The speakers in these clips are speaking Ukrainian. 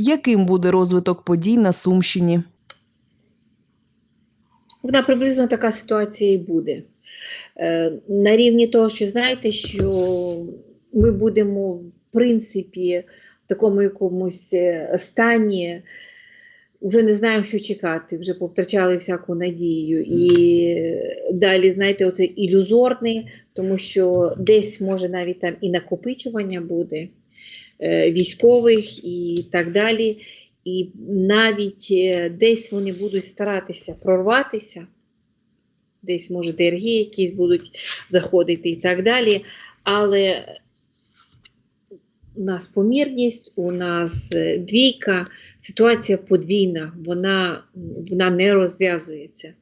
Яким буде розвиток подій на Сумщині? Вона приблизно така ситуація і буде. Е, На рівні того, що знаєте, що ми будемо, в принципі, в такому якомусь е, стані, вже не знаємо, що чекати, вже повтрачали всяку надію. І далі, знаєте, оце ілюзорний, тому що десь може навіть там і накопичування буде військових і так далі. І навіть е, десь вони будуть старатися прорватися, десь, може, ДРГ якісь будуть заходити і так далі. Але у нас помірність, у нас е, двійка, ситуація подвійна, вона, вона не розв'язується.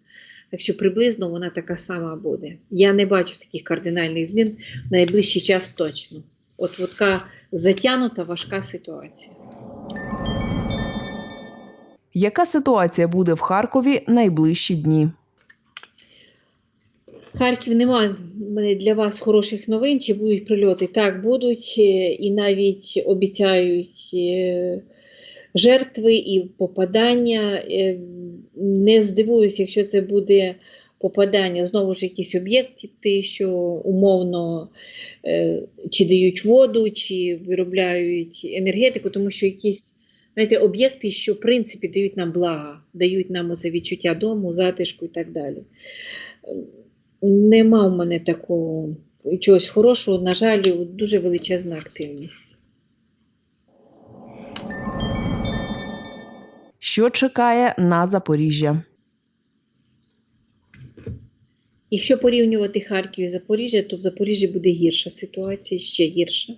Так що приблизно вона така сама буде. Я не бачу таких кардинальних змін в найближчий час точно. От, от така затягнута важка ситуація. Яка ситуація буде в Харкові найближчі дні? Харків немає мене для вас хороших новин. Чи будуть прильоти? Так, будуть, е, і навіть обіцяють е, жертви і попадання. Е, Не здивуюся, якщо це буде попадання знову ж якісь об'єкти, що умовно е, чи дають воду, чи виробляють енергетику, тому що якісь. Знаєте, об'єкти, що в принципі дають нам блага, дають нам оце відчуття дому, затишку і так далі. Нема в мене такого чогось хорошого, на жаль, дуже величезна активність. Що чекає на Запоріжжя? Якщо порівнювати Харків і Запоріжжя, то в Запоріжжі буде гірша ситуація, ще гірша.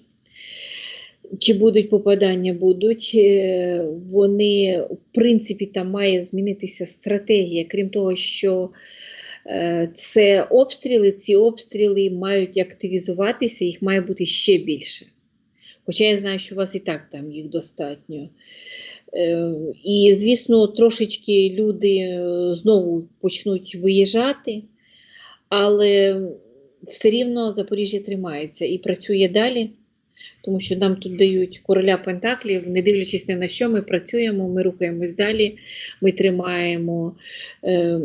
Чи будуть попадання? Будуть. Е, Вони, в принципі, там має змінитися стратегія, крім того, що е, це обстріли, ці обстріли мають активізуватися, їх має бути ще більше. Хоча я знаю, що у вас і так там їх достатньо. Е, І, звісно, трошечки люди знову почнуть виїжджати, але все рівно Запоріжжя тримається і працює далі, тому що нам тут дають короля Пентаклів, не дивлячись ні на що, ми працюємо, ми рухаємось далі, ми тримаємо. е,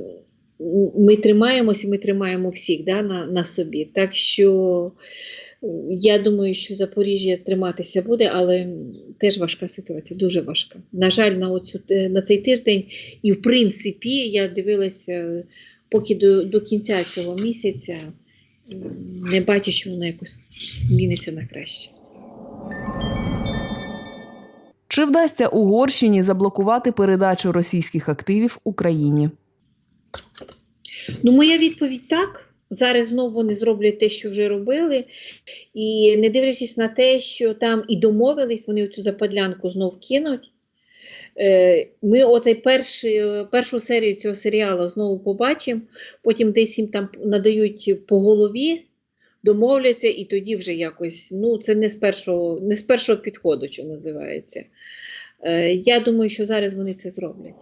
Ми тримаємось і ми тримаємо всіх да, на, на собі. Так що е, я думаю, що Запоріжжя триматися буде, але теж важка ситуація, дуже важка. На жаль, на, оцю, е, на цей тиждень, і в принципі, я дивилася, поки до, до кінця цього місяця не бачу, що воно якось зміниться на краще. Чи вдасться Угорщині заблокувати передачу російських активів Україні? Ну, моя відповідь так. Зараз знову вони зроблять те, що вже робили. І не дивлячись на те, що там і домовились, вони цю западлянку знов кинуть. Е, Ми оцей перший, першу серію цього серіалу знову побачимо, потім десь їм там надають по голові, домовляться, і тоді вже якось, ну, це не з першого, не з першого підходу, що називається. Е, Я думаю, що зараз вони це зроблять.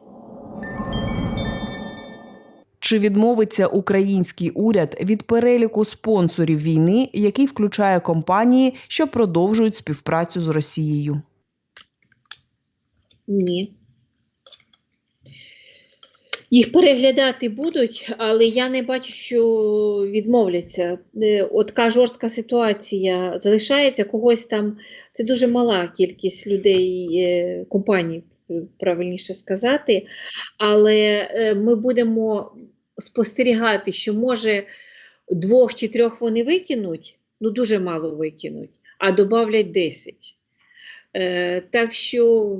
Чи відмовиться український уряд від переліку спонсорів війни, який включає компанії, що продовжують співпрацю з Росією? Ні. Їх переглядати будуть, але я не бачу, що відмовляться. Е, От така жорстка ситуація залишається когось там. Це дуже мала кількість людей, е, компаній, правильніше сказати. Але е, ми будемо спостерігати, що може двох чи трьох вони викинуть, ну дуже мало викинуть, а додавлять 10. Е, так що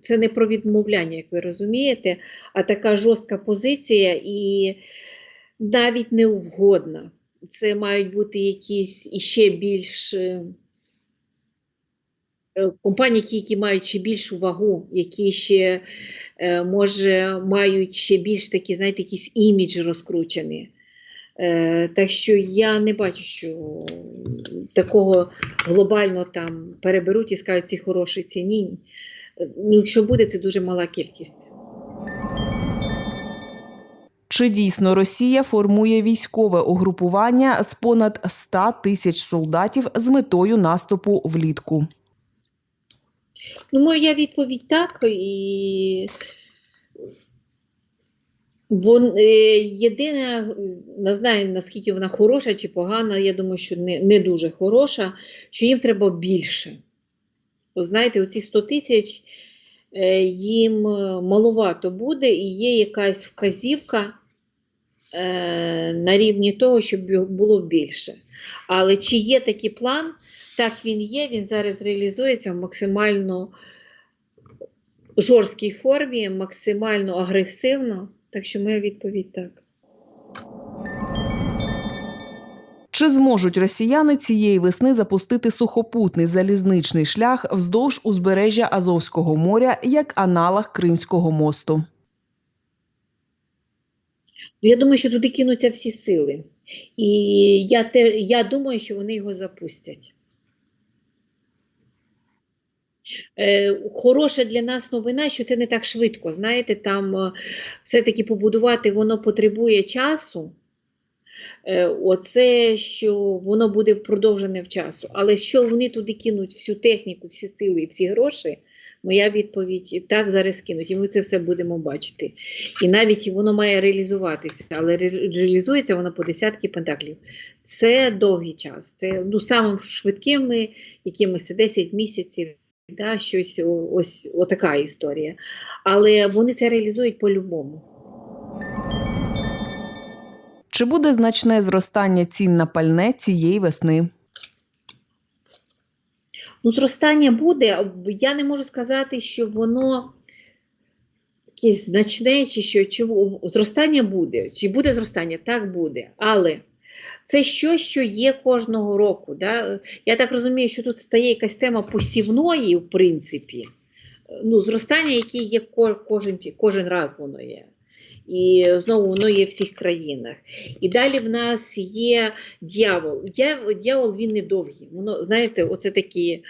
це не про відмовляння, як ви розумієте, а така жорстка позиція і навіть неугодна. Це мають бути якісь іще більш е, е, компанії, які, мають ще більшу вагу, які ще е, може мають ще більш такі, знаєте, якийсь імідж розкручений. Так що я не бачу, що такого глобально там переберуть і скажуть ці хороші ціні. Ну, якщо буде, це дуже мала кількість. Чи дійсно Росія формує військове угрупування з понад 100 тисяч солдатів з метою наступу влітку? Ну, моя відповідь так. І вон, е, єдине, не знаю, наскільки вона хороша чи погана, я думаю, що не, не дуже хороша, що їм треба більше. От знаєте, оці 100 тисяч їм малувато маловато буде, і є якась вказівка е, на рівні того, щоб було більше. Але чи є такий план? Так, він є, він зараз реалізується в максимально жорсткій формі, максимально агресивно. Так що моя відповідь так. Чи зможуть росіяни цієї весни запустити сухопутний залізничний шлях вздовж узбережжя Азовського моря як аналог Кримського мосту? Ну, Я думаю, що туди кинуться всі сили. І я, те, я думаю, що вони його запустять. Е, хороша для нас новина, що це не так швидко. Знаєте, там е, все-таки побудувати воно потребує часу. Е, оце, що воно буде продовжене в часу. Але що вони туди кинуть всю техніку, всі сили і всі гроші, моя відповідь так зараз кинуть. І ми це все будемо бачити. І навіть воно має реалізуватися, але реалізується воно по десятки пентаклів. Це довгий час. Це ну, самим швидкими якимось 10 місяців. Да, щось ось отака історія. Але вони це реалізують по-любому. Чи буде значне зростання цін на пальне цієї весни? Ну, зростання буде. Я не можу сказати, що воно якесь значне, чи що чи зростання буде. Чи буде зростання? Так буде. Але це щось, що є кожного року. Да? Я так розумію, що тут стає якась тема посівної, в принципі. Ну, зростання, яке є кожен, кожен раз воно є. І знову воно є в всіх країнах. І далі в нас є дьявол. Дьяв- Дьявол він не довгий. Воно, знаєте, оце такі,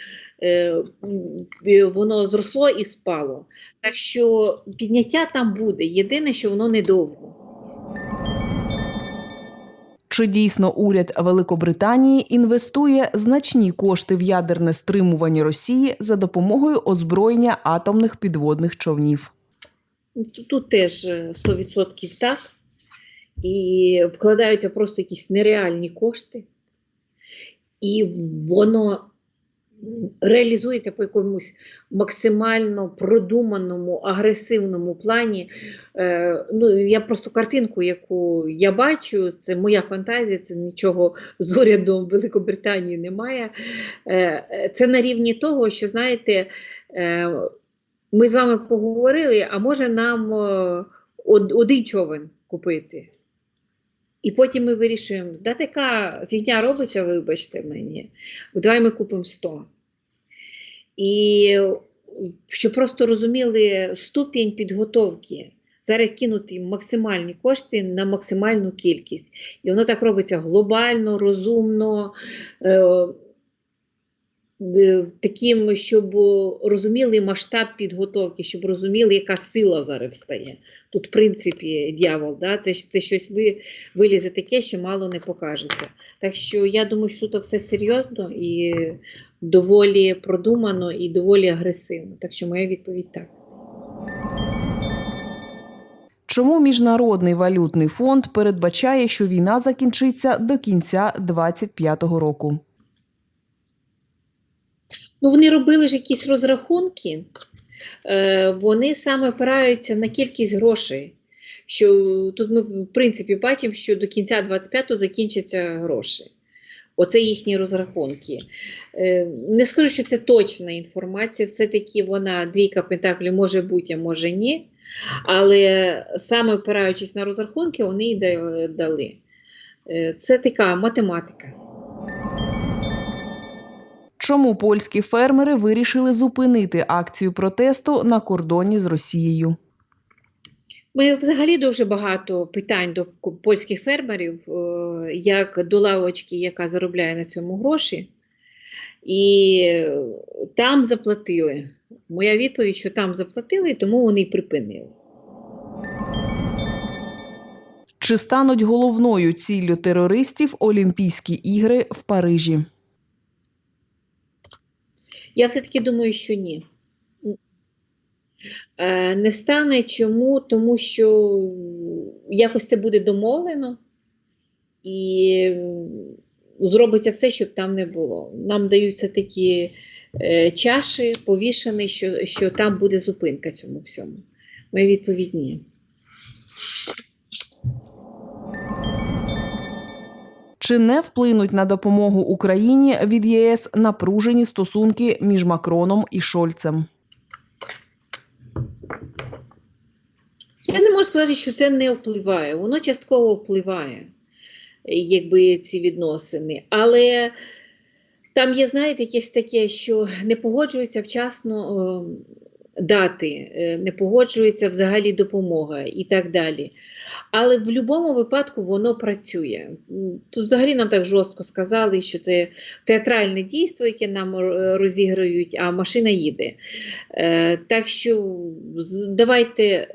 е, воно зросло і спало. Так що підняття там буде. Єдине, що воно недовго. Чи дійсно уряд Великобританії інвестує значні кошти в ядерне стримування Росії за допомогою озброєння атомних підводних човнів? Тут, теж е, 100% так. І вкладаються просто якісь нереальні кошти, і воно реалізується по якомусь максимально продуманому, агресивному плані. Е, ну, я просто картинку, яку я бачу, це моя фантазія, це нічого з урядом Великобританії немає. Е, е, це на рівні того, що, знаєте, е, ми з вами поговорили, а може нам е, один човен купити. І потім ми вирішуємо, да така фігня робиться, вибачте мені, давай ми купимо 100. І щоб просто розуміли ступінь підготовки, зараз кинути максимальні кошти на максимальну кількість. І воно так робиться глобально, розумно, е, таким, щоб розуміли масштаб підготовки, щоб розуміли, яка сила зараз встає. Тут, в принципі, дьявол, да? це, це щось ви, вилізе таке, що мало не покажеться. Так що я думаю, що тут все серйозно і доволі продумано і доволі агресивно. Так що моя відповідь так. Чому Міжнародний валютний фонд передбачає, що війна закінчиться до кінця 2025 року? Ну, вони робили ж якісь розрахунки, е, вони саме опираються на кількість грошей. Що тут ми, в принципі, бачимо, що до кінця 25-го закінчаться гроші. Оце їхні розрахунки. Е, не скажу, що це точна інформація, все-таки вона двійка пентаклів може бути, а може ні. Але саме опираючись на розрахунки, вони й дали. Е, це така математика. Чому польські фермери вирішили зупинити акцію протесту на кордоні з Росією? Ми взагалі дуже багато питань до польських фермерів, е, як до лавочки, яка заробляє на цьому гроші, і там заплатили. Моя відповідь, що там заплатили, тому вони й припинили. Чи стануть головною ціллю терористів Олімпійські ігри в Парижі? Я все-таки думаю, що ні. Е, Не стане чому? Тому що якось це буде домовлено і зробиться все, щоб там не було. Нам даються такі е, чаші повішані, що, що там буде зупинка цьому всьому. Моя відповідь ні. Чи не вплинуть на допомогу Україні від ЄС напружені стосунки між Макроном і Шольцем? Я не можу сказати, що це не впливає. Воно частково впливає, якби ці відносини. Але там є, знаєте, якесь таке, що не погоджуються вчасно е, дати, е, не погоджується взагалі допомога і так далі. Але в будь-якому випадку воно працює. Тут взагалі нам так жорстко сказали, що це театральне дійство, яке нам е, розіграють, а машина їде. Е, Так що давайте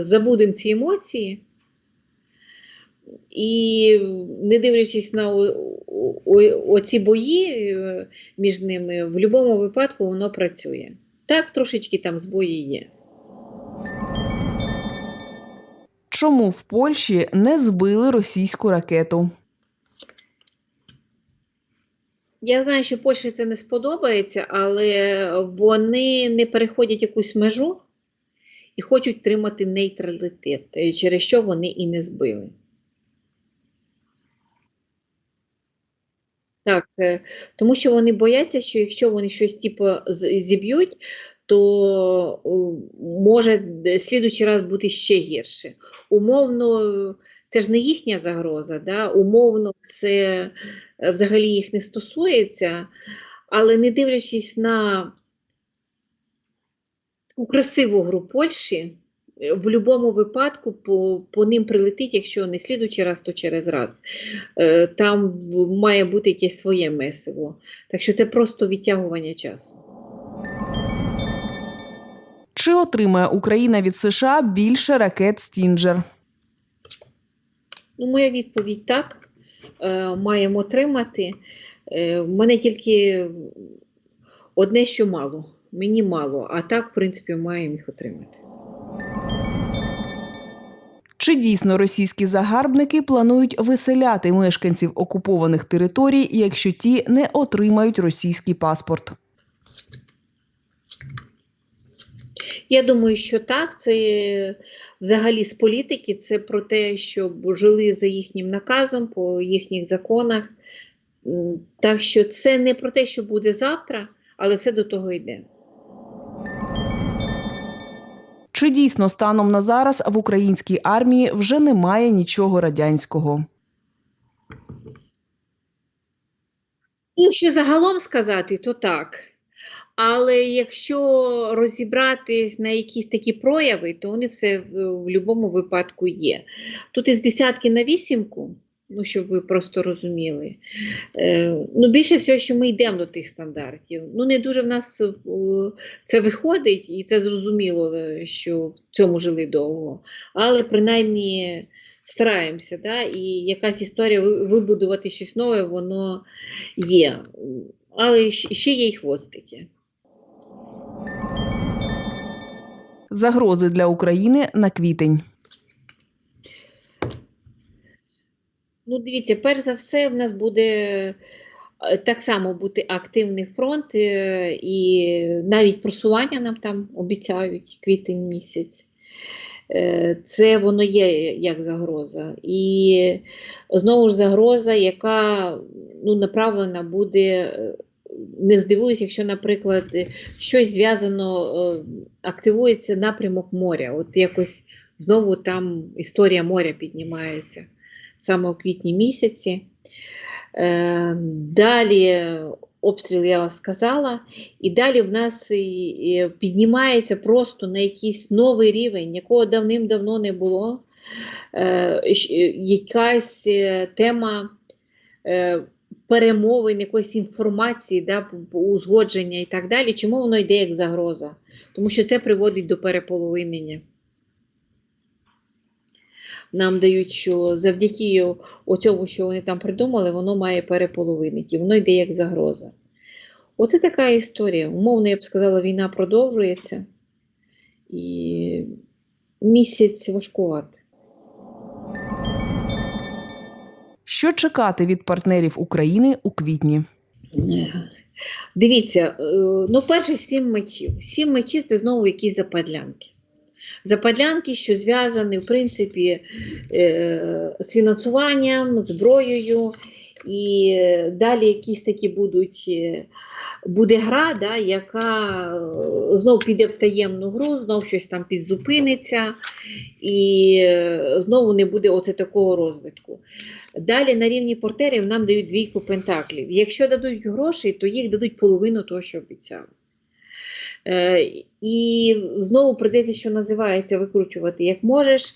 забудемо ці емоції. І не дивлячись на оці бої між ними, в будь-якому випадку воно працює. Так, трошечки там збої є. Чому в Польщі не збили російську ракету? Я знаю, що Польщі це не сподобається, але вони не переходять якусь межу і хочуть тримати нейтралітет, е, через що вони і не збили. Так, е, тому що вони бояться, що якщо вони щось типу зіб'ють, то може слідуючий раз бути ще гірше. Умовно, це ж не їхня загроза, да? умовно, це е, взагалі їх не стосується, але не дивлячись на таку красиву гру Польщі, в будь-якому випадку по, по ним прилетить, якщо не слідуючий раз, то через раз. Е, Там має бути якесь своє месиво. Так що це просто відтягування часу. Чи отримає Україна від США більше ракет Стінджер? Ну, моя відповідь так. Е, Маємо отримати. Е, В мене тільки одне, що мало. Мені мало, а так, в принципі, маємо їх отримати. Чи дійсно російські загарбники планують виселяти мешканців окупованих територій, якщо ті не отримають російський паспорт? Я думаю, що так. Це взагалі з політики, це про те, щоб жили за їхнім наказом, по їхніх законах. Так що це не про те, що буде завтра, але все до того йде. Чи дійсно станом на зараз в українській армії вже немає нічого радянського? Якщо загалом сказати, то так. Але якщо розібратись на якісь такі прояви, то вони все в, в будь-якому випадку є. Тут із десятки на вісімку, ну щоб ви просто розуміли. Е, ну, більше всього, що ми йдемо до тих стандартів. Ну, не дуже в нас е, це виходить, і це зрозуміло, е, що в цьому жили довго. Але принаймні стараємося, да? і якась історія вибудувати щось нове, воно є. Але ще є й хвостики. Загрози для України на квітень. Ну, дивіться, перш за все, в нас буде е, так само бути активний фронт, е, і навіть просування нам там обіцяють квітень місяць. Е, Це воно є як загроза. І знову ж загроза, яка ну, направлена буде. Не здивуюсь, якщо, наприклад, щось зв'язано, активується напрямок моря. От якось знову там історія моря піднімається саме у квітні місяці. Е, Далі обстріл я сказала, і далі в нас піднімається просто на якийсь новий рівень, якого давним-давно не було. Е, Якась е, тема е, перемовин, якоїсь інформації, да, узгодження і так далі. Чому воно йде як загроза? Тому що це приводить до переполовинення. Нам дають, що завдяки цьому, що вони там придумали, воно має переполовинити, воно йде як загроза. Оце така історія. Умовно, я б сказала, війна продовжується. І місяць важкувати. Що чекати від партнерів України у квітні? Дивіться, е, ну, перше сім мечів. Сім мечів це знову якісь западлянки. Западлянки, що зв'язані, в принципі, е, з фінансуванням, зброєю, і далі якісь такі будуть. е, Буде гра, да, яка е, знов піде в таємну гру, знов щось там підзупиниться, і знову не буде оце такого розвитку. Далі на рівні портерів нам дають двійку пентаклів. Якщо дадуть гроші, то їх дадуть половину того, що обіцяли. Е, і знову придеться, що називається, викручувати як можеш.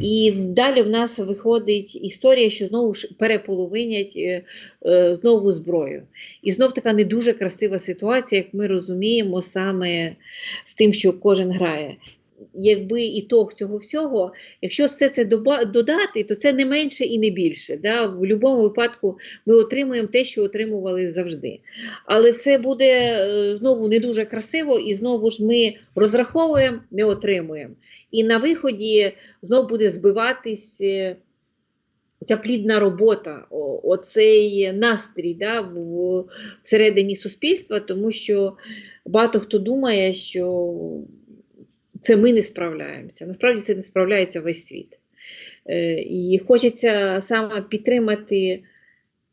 І далі в нас виходить історія, що знову ж переполовинять е, е, знову зброю. І знов така не дуже красива ситуація, як ми розуміємо, саме з тим, що кожен грає. Якби ітог цього всього, якщо все це додати, то це не менше і не більше. Да? В будь-якому випадку ми отримуємо те, що отримували завжди. Але це буде е, знову не дуже красиво, і знову ж ми розраховуємо, не отримуємо. І на виході знову буде збиватись е, ця плідна робота, оцей настрій да, всередині суспільства, тому що багато хто думає, що це ми не справляємося. Насправді це не справляється весь світ. Е, І хочеться саме підтримати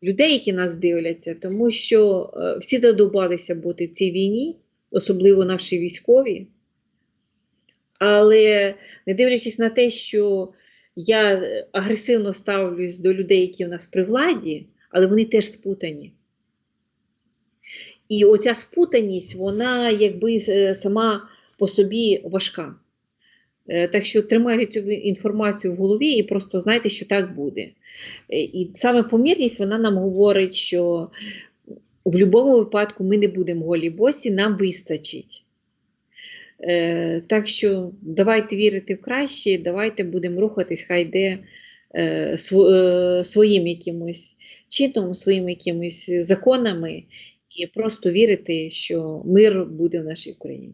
людей, які нас дивляться, тому що е, всі задобалися бути в цій війні, особливо наші військові. Але не дивлячись на те, що я агресивно ставлюсь до людей, які в нас при владі, але вони теж спутані. І оця спутаність, вона якби е, сама по собі важка. Е, Так що тримайте цю інформацію в голові і просто знайте, що так буде. Е, І саме помірність вона нам говорить, що в будь-якому випадку ми не будемо голі босі, нам вистачить. Е, Так що давайте вірити в краще, давайте будемо рухатись, хай йде сво- своїм якимось чином, своїми якимись законами, і просто вірити, що мир буде в нашій Україні.